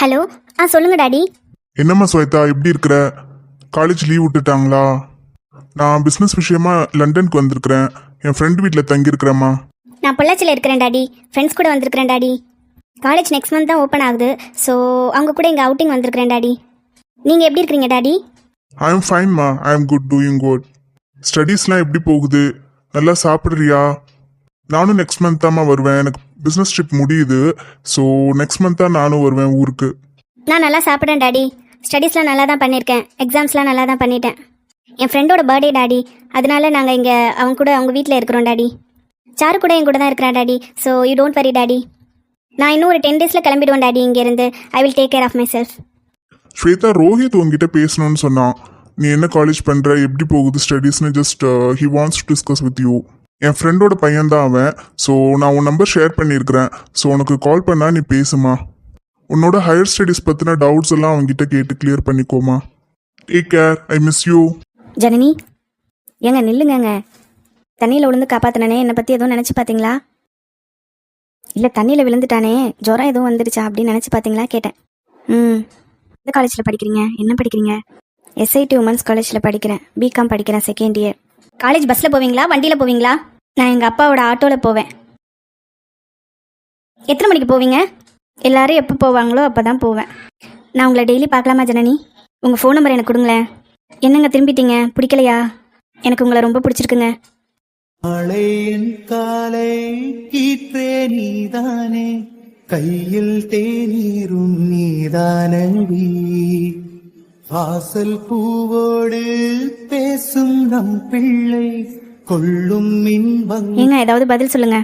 Hello ஆ சொல்லுங்க daddy. என்னம்மா ஸ்வேதா எப்படி இருக்கிற? காலேஜ் லீவ் விட்டுட்டாங்களா? நான் பிஸ்னஸ் விஷயமா லண்டனுக்கு வந்திருக்கிறேன். என் ஃப்ரெண்ட் வீட்டில் தங்கியிருக்கிறேம்மா. நான் பொள்ளாச்சியில் இருக்கிறேன் டாடி. ஃப்ரெண்ட்ஸ் கூட வந்திருக்கிறேன் டாடி. காலேஜ் நெக்ஸ்ட் மந்த் தான் ஓப்பன் ஆகுது. ஸோ அவங்க கூட இங்கே அவுட்டிங் வந்திருக்கிறேன் டாடி. நீங்கள் எப்படி இருக்கிறீங்க daddy? I am ஃபைன்மா I am good doing good ஸ்டடீஸ்லாம் எப்படி போகுது? நல்லா சாப்பிட்றியா? நானும் நெக்ஸ்ட் மந்த் தாம்மா வருவேன். எனக்கு பிஸ்னஸ் ட்ரிப் முடியுது. ஸோ நெக்ஸ்ட் மந்த் தான் நானும் வருவேன் ஊருக்கு. நான் நல்லா சாப்பிட்றேன் டாடி. ஸ்டடீஸ்லாம் நல்லா தான் பண்ணியிருக்கேன். எக்ஸாம்ஸ்லாம் நல்லா தான் பண்ணிட்டேன். என் ஃப்ரெண்டோட பர்த்டே டாடி. அதனால நாங்கள் இங்கே அவங்க கூட அவங்க வீட்டில் இருக்கிறோம் டாடி. சாரு கூட என் கூட தான் இருக்கிறேன் daddy. So you don't worry daddy. நான் இன்னும் ஒரு டென் டேஸில் கிளம்பிடுவேன் டாடி இங்கேருந்து. I will take care of myself Shweta Rohit உங்ககிட்ட பேசணும்னு சொன்னான். நீ என்ன காலேஜ் பண்ற? எப்படி போகுது ஸ்டடீஸ்னு just he wants to discuss with you என் ஃப்ரெண்டோட பையன்தான் அவன். ஸோ நான் உன் நம்பர் ஷேர் பண்ணியிருக்கிறேன் ஸோ உனக்கு கால் பண்ணால் நீ பேசுமா? உன்னோட ஹையர் ஸ்டடீஸ் பற்றின டவுட்ஸ் எல்லாம் அவங்ககிட்ட கேட்டு clear பண்ணிக்கோமா? Take care I miss you Janani ஏங்க நில்லுங்கங்க. தண்ணியில் விழுந்து காப்பாத்தினே என்னை பற்றி எதுவும் நினச்சி பார்த்தீங்களா இல்லை தண்ணியில் விழுந்துட்டானே ஜுரம் எதுவும் வந்துடுச்சா அப்படின்னு நினச்சி பார்த்தீங்களா கேட்டேன். ம். எந்த காலேஜில் படிக்கிறீங்க? என்ன படிக்கிறீங்க? எஸ்ஐடி உமன்ஸ் காலேஜில் படிக்கிறேன். பிகாம் படிக்கிறேன் செகண்ட் இயர் காலேஜ் பஸ்ஸில் போவீங்களா? வண்டியில் போவீங்களா? நான் எங்கள் அப்பாவோட ஆட்டோவில் போவேன். எத்தனை மணிக்கு போவீங்க? எல்லாரும் எப்போ போவாங்களோ அப்போ தான் போவேன். நான் உங்களை டெய்லி பார்க்கலாமா ஜனனி? உங்கள் ஃபோன் நம்பர் எனக்கு கொடுங்களேன். என்னங்க திரும்பிட்டீங்க? பிடிக்கலையா? எனக்கு உங்களை ரொம்ப பிடிச்சிருக்குங்க. மழையின் காலை கீற்றே நீதானே? கையில் தேநீரும் நீதானடி வாசல் பூவோடு பேசும் நம் பிள்ளை கொள்ளும் ஏங்க ஏதாவது பதில் சொல்லுங்க.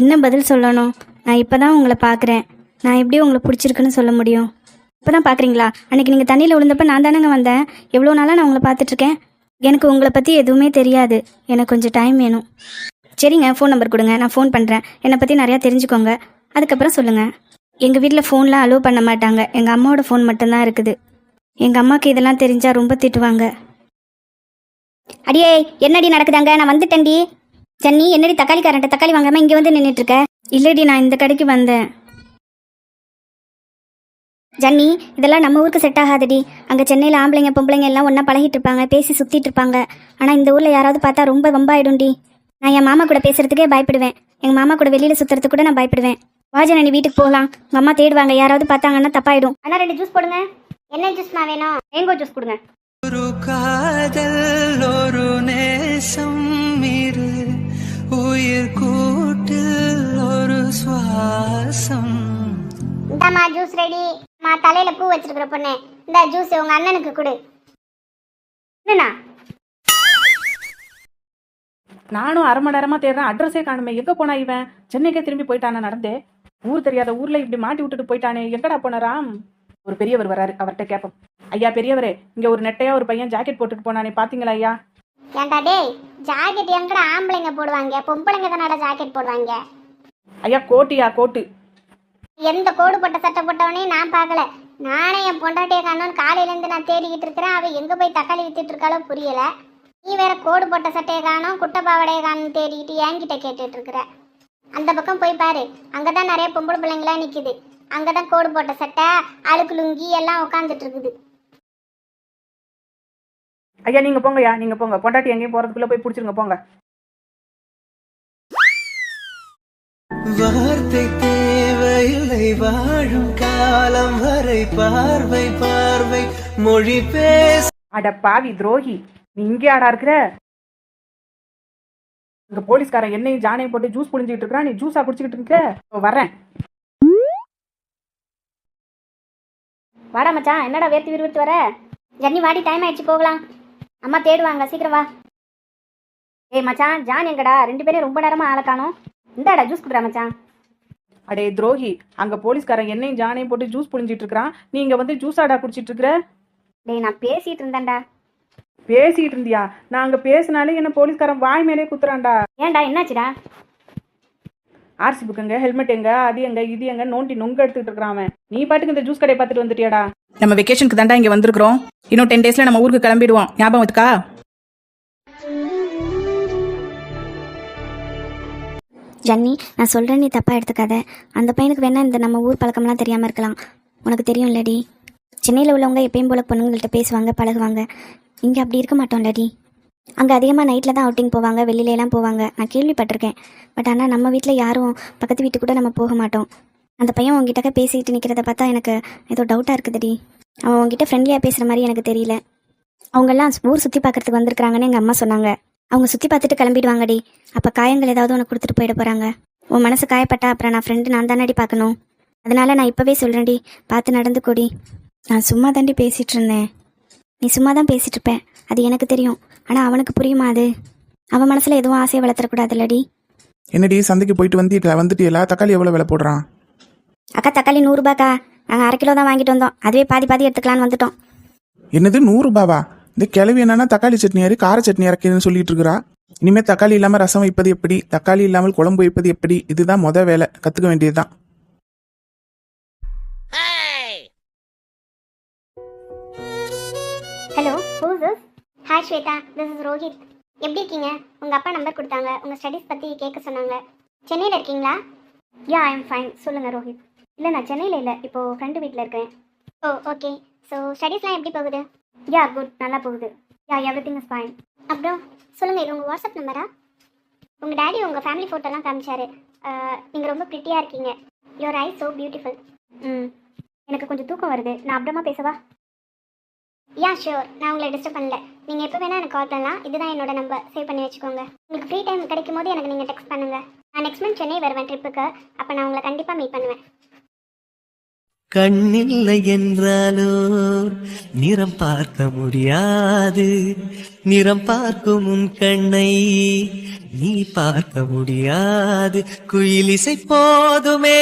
என்ன பதில் சொல்லணும்? நான் இப்பதான் உங்களை பார்க்குறேன். நான் எப்படி உங்களை பிடிச்சிருக்குன்னு சொல்ல முடியும்? இப்பதான் பார்க்குறீங்களா? அன்னைக்கு நீங்கள் தண்ணியில் விழுந்தப்ப நான் தானேங்க வந்தேன். எவ்வளோ நாளாக நான் உங்களை பார்த்துட்ருக்கேன்? எனக்கு உங்களை பற்றி எதுவுமே தெரியாது. எனக்கு கொஞ்சம் டைம் வேணும். சரிங்க ஃபோன் நம்பர் கொடுங்க. நான் ஃபோன் பண்ணுறேன் என்னை பற்றி நிறையா தெரிஞ்சுக்கோங்க. அதுக்கப்புறம் சொல்லுங்கள் எங்கள் வீட்டில் ஃபோன்லாம் அலோவ் பண்ண மாட்டாங்க. எங்கள் அம்மாவோட ஃபோன் மட்டும்தான் இருக்குது. எங்கள் அம்மாவுக்கு இதெல்லாம் தெரிஞ்சால் ரொம்ப திட்டுவாங்க. அடியே என்னடி நடக்குதாங்க? நான் வந்துட்டேன்டி. ஜன்னி என்னடி தக்காளி காரன்ட்ட தக்காளி வாங்காம இங்க வந்து நின்றுட்டு இருக்க இல்லடி நான் இந்த கடைக்கு வந்தேன். ஜன்னி இதெல்லாம் நம்ம ஊருக்கு செட் ஆகாதடி. அங்க சென்னையில ஆம்பளைங்க பொம்பளைங்க எல்லாம் ஒண்ணா பழகிட்டு இருப்பாங்க பேசி சுத்திட்டு இருப்பாங்க ஆனா இந்த ஊர்ல யாராவது பார்த்தா ரொம்ப வம்பாயிடும்டி. நான் என் மாமா கூட பேசுறதுக்கே பயப்படுவேன். எங்க மாமா கூட வெளியில சுத்துறதுக்கு கூட நான் பயப்படுவேன். வா ஜனனி வீட்டுக்கு போகலாம். உங்க அம்மா தேடுவாங்க. யாராவது பார்த்தாங்கன்னா தப்பாயிடும். அண்ணா ரெண்டு ஜூஸ் போடுங்க. என்ன ஜூஸ்மா வேணும்? மேங்கோ ஜூஸ் கொடுங்க. காதல் ஒரு நேசம் இரு. உயிர் கூட்டில் ஒரு சுவாசம். இந்தாம்மா ஜூஸ் ரெடி அம்மா தலையில பூ வச்சிருக்கிற பொண்ணு. இந்த ஜூஸ் உங்க அண்ணனுக்கு கொடு. என்னண்ணா? நானும் அரை மணி நேரமா தேடுறேன். அட்ரஸே காணுமே. எங்க போனா இவன்? சென்னைக்கே திரும்பி போயிட்டானா? நடந்து. ஊர் தெரியாத ஊர்ல இப்படி மாட்டி விட்டுட்டு போயிட்டானே. எங்கடா போனாராம் ஒரு பெரியவர் வராரு அவர்கிட்ட கேட்போம் ஐயா பெரியவரே இங்க ஒரு நெட்டையா ஒரு பையன் ஜாக்கெட் போட்டுட்டு போனானே பாத்தீங்களா ஐயா? ஏன்டா டேய் ஜாக்கெட் எங்கடா ஆம்பளைங்க போடுவாங்க? பொம்பளைங்க தானடா ஜாக்கெட் போடுவாங்க? ஐயா கோட்டியா கோட்டு. எந்த கோடு போட்ட சட்டை போட்டவனே நான் பார்க்கல. நானே என் பொண்டாட்டியை காணோன்னு காலையில இருந்து நான் தேடிக்கிட்டு இருக்கிறேன். அவ எங்க போய் தக்காளி வித்துட்டு இருக்காளோ புரியல. நீ வேற கோடு போட்ட சட்டையை காணோம் குட்டை பாவடையை காணும் தேடிக்கிட்டு என்கிட்ட கேட்டுட்டு இருக்கிற. அந்த பக்கம் போய் பாரு. அங்கதான் நிறைய பொம்பளை பிள்ளைங்களா அங்கதான் கோடு போட்ட சட்டை அழுக்கு லுங்கி எல்லாம் உட்காந்துட்டு இருக்குது. ஐயா நீங்க போங்கய்யா நீங்க போங்க. பொண்டாட்டி எங்கேயும் போறதுக்குள்ள போய் பிடிச்சிருங்க போங்க. வார்த்தை தேவையில்லை வாழும் காலம் வரை பார்வை பார்வை மொழி பேச அட பாவி துரோகி நீ இங்கே ஆடா இருக்கிற? இங்க போலீஸ்காரன் என்னையும் ஜானையும் போட்டு ஜூஸ் புழிஞ்சிட்டு இருக்கான் நீ ஜூஸா குடிச்சிக்கிட்டு இருக்க? இதோ வாடா மச்சான் என்னடா வேர்த்து விறுவிறுத்து வர? ஜன்னி வாடி டைம் ஆயிடுச்சு போகலாம். அம்மா தேடுவாங்க சீக்கிரம் வா. ஏய் மச்சான் ஜான் எங்கடா? ரெண்டு பேரும் ரொம்ப நேரமா ஆளை காணோம். இந்தாடா ஜூஸ் குடுறா மச்சான். அடே துரோகி அங்க போலீஸ்காரன் என்னையும் ஜானையும் போட்டு ஜூஸ் புழிஞ்சிட்டு இருக்கான் நீ இங்க வந்து ஜூஸ் ஆடா குடிச்சிட்டு இருக்கிற டேய் நான் பேசிட்டு இருந்தேன்டா. பேசிட்டு இருந்தியா? நான் அங்க பேசினாலே என்ன போலீஸ்காரன் வாய் மேலே குத்துறான்டா. ஏன்டா என்னாச்சுடா? ஆர்சி புக் எங்க ஹெல்மெட் எங்க அது எங்க இது எங்க நோண்டி நொங்க எடுத்துட்டு இருக்கிறான் அவன். நீ பாட்டுக்கு இந்த ஜூஸ் கடையை பார்த்துட்டு வந்துட்டியாடா? நம்ம வெக்கேஷனுக்கு தாண்டா இங்க வந்திருக்கிறோம். இன்னும் டென் டேஸ்ல நம்ம ஊருக்கு கிளம்பிடுவோம். ஞாபகம் இருக்கா ஜன்னி நான் சொல்கிறேன் நீ தப்பாக எடுத்துக்காத. அந்த பையனுக்கு வேணா இந்த நம்ம ஊர் பழக்கம்லாம் தெரியாமல் இருக்கலாம். உனக்கு தெரியும்லடி. சென்னையில் உள்ளவங்க எப்பயும் போல பொண்ணுங்கள்ட்ட பேசுவாங்க பழகுவாங்க. இங்கே அப்படி இருக்க மாட்டோம்லடி. அங்கே அதிகமாக நைட்டில் தான் அவுட்டிங் போவாங்க வெளியிலலாம் போவாங்க. நான் கேள்விப்பட்டிருக்கேன். பட் ஆனால் நம்ம வீட்டில் யாரும் பக்கத்து வீட்டுக்கு கூட நம்ம போக மாட்டோம். அந்த பையன் உங்ககிட்ட பேசிக்கிட்டு நிற்கிறத பார்த்தா எனக்கு ஏதோ டவுட்டாக இருக்குதுடி. அவன் உங்ககிட்ட ஃப்ரெண்ட்லியாக பேசுகிற மாதிரி எனக்கு தெரியல. அவங்கெல்லாம் ஊர் சுற்றி பார்க்கறதுக்கு வந்திருக்கிறாங்கன்னு எங்கள் அம்மா சொன்னாங்க. அவங்க சுற்றி பார்த்துட்டு கிளம்பிடுவாங்கடி. அப்போ காயங்கள் ஏதாவது உனக்கு கொடுத்துட்டு போயிட போகிறாங்க உன் மனசு காயப்பட்டா அப்புறம் நான் ஃப்ரெண்டு நான் தானடி பார்க்கணும். அதனால நான் இப்போவே சொல்கிறேன்டி பார்த்து நடந்துக்கோடி. நான் சும்மா தாண்டி பேசிகிட்டு இருந்தேன் நீ சும்மா தான் பேசிகிட்டு இருப்பேன் அது எனக்கு தெரியும். ஆனால் அவனுக்கு புரியுமா அது? அவன் மனசில் எதுவும் ஆசையை வளர்த்துறக்கூடாதுல்லடி. என்னடி சந்தைக்கு போயிட்டு வந்து எல்லா தக்காளி எவ்வளோ விலை போடுறான்? அக்கா தக்காளி நூறுரூபாக்கா நாங்கள் அரை கிலோ தான் வாங்கிட்டு வந்தோம். அதுவே பாதி பாதி எடுத்துக்கலான்னு வந்துட்டோம். என்னது நூறுரூபாவா இந்த கிளவி என்னன்னா தக்காளி சட்னி யாரு கார சட்னி இறக்கிதுன்னு சொல்லிட்டு இருக்கிறா. இனிமே தக்காளி இல்லாம ரசம் வைப்பது எப்படி? தக்காளி இல்லாமல் குழம்பு வைப்பது எப்படி? இதுதான் முத வேலை. கத்துக்க வேண்டியதுதான். Hello who's hi Shweta this is Rohit எப்படி இருக்கீங்க? உங்கள் அப்பா நம்பர் கொடுத்தாங்க. உங்கள் ஸ்டடீஸ் பற்றி கேட்க சொன்னாங்க. சென்னையில் இருக்கீங்களா? யா ஐ எம் ஃபைன் சொல்லுங்கள் ரோஹித் இல்லை நான் சென்னையில் இல்லை. இப்போது ஃப்ரெண்டு வீட்டில் இருக்கேன். ஓ ஓகே ஸோ ஸ்டடீஸ்லாம் எப்படி போகுது? யா குட் நல்லா போகுது. Yeah everything is fine அப்புறம் சொல்லுங்கள் இது உங்கள் வாட்ஸ்அப் நம்பரா உங்கள் டேடி உங்கள் ஃபேமிலி ஃபோட்டோலாம் காமிச்சாரு. நீங்கள் ரொம்ப ப்ரிட்டியாக இருக்கீங்க. யுவர் ஐ ஸோ பியூட்டிஃபுல் ம். எனக்கு கொஞ்சம் தூக்கம் வருது. நான் அப்புறமா பேசவா? யா ஷியோர் நான் உங்களை டிஸ்டர்ப் பண்ணல. நீங்கள் எப்போ வேணால் எனக்கு கால் பண்ணலாம். இதுதான் என்னோட நம்பர் சேவ் பண்ணி வச்சுக்கோங்க. உங்களுக்கு ஃப்ரீ டைம் கிடைக்கும் போது எனக்கு நீங்கள் டெக்ஸ்ட் பண்ணுங்கள் நான் நெக்ஸ்ட் மந்த் சென்னை வருவேன் ட்ரிப்புக்கு அப்போ நான் உங்களை கண்டிப்பாக மீட் பண்ணுவேன். கண்ணில்லை என்றாலோ நிறம் பார்க்க முடியாது. நிறம் பார்க்கும் உன் கண்ணை நீ பார்க்க முடியாது. குயிலிசை போதுமே.